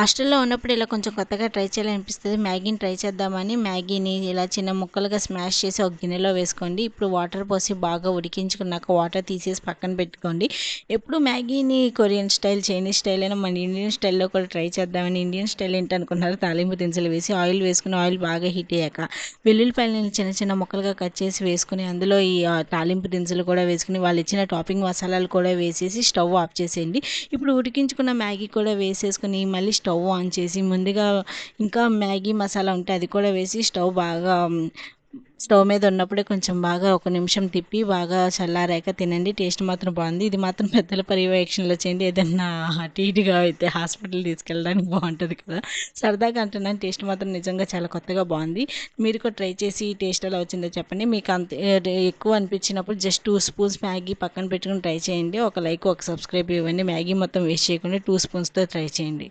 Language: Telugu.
హాస్టల్లో ఉన్నప్పుడు ఇలా కొంచెం కొత్తగా ట్రై చేయాలనిపిస్తుంది. మ్యాగీని ట్రై చేద్దామని మ్యాగీని ఇలా చిన్న ముక్కలుగా స్మాష్ చేసి ఒక గిన్నెలో వేసుకోండి. ఇప్పుడు వాటర్ పోసి బాగా ఉడికించుకున్నాక వాటర్ తీసేసి పక్కన పెట్టుకోండి. ఎప్పుడు మ్యాగీని కొరియన్ స్టైల్ చైనీస్ స్టైల్ అయినా మన ఇండియన్ స్టైల్లో కూడా ట్రై చేద్దామని ఇండియన్ స్టైల్ ఏంటనుకున్నారు తాలింపు దినుసులు వేసి ఆయిల్ వేసుకుని ఆయిల్ బాగా హీట్ అయ్యాక వెల్లుల్లిపాయలని చిన్న చిన్న ముక్కలుగా కట్ చేసి వేసుకుని అందులో ఈ తాలింపు దినుసులు కూడా వేసుకుని వాళ్ళు ఇచ్చిన టాపింగ్ మసాలాలు కూడా వేసేసి స్టవ్ ఆఫ్ చేసేయండి. ఇప్పుడు ఉడికించుకున్న మ్యాగీ కూడా వేసేసుకుని మళ్ళీ స్టవ్ స్టవ్ ఆన్ చేసి ముందుగా ఇంకా మ్యాగీ మసాలా ఉంటే అది కూడా వేసి స్టవ్ బాగా స్టవ్ మీద ఉన్నప్పుడే కొంచెం బాగా ఒక నిమిషం తిప్పి బాగా చల్లారాక తినండి. టేస్ట్ మాత్రం బాగుంది. ఇది మాత్రం పెద్దల పర్యవేక్షణలో చేయండి. ఏదన్నా అటు ఇటుగా అయితే హాస్పిటల్ తీసుకెళ్ళడానికి బాగుంటుంది కదా. సరదాగా అంటున్నాను. టేస్ట్ మాత్రం నిజంగా చాలా కొత్తగా బాగుంది. మీరు కూడా ట్రై చేసి టేస్ట్ ఎలా వచ్చిందో చెప్పండి. మీకు అంత ఎక్కువ అనిపించినప్పుడు జస్ట్ టూ స్పూన్స్ మ్యాగీ పక్కన పెట్టుకుని ట్రై చేయండి. ఒక లైక్ ఒక సబ్స్క్రైబ్ ఇవ్వండి. మ్యాగీ మొత్తం వేస్ట్ చేయకుండా టూ స్పూన్స్తో ట్రై చేయండి.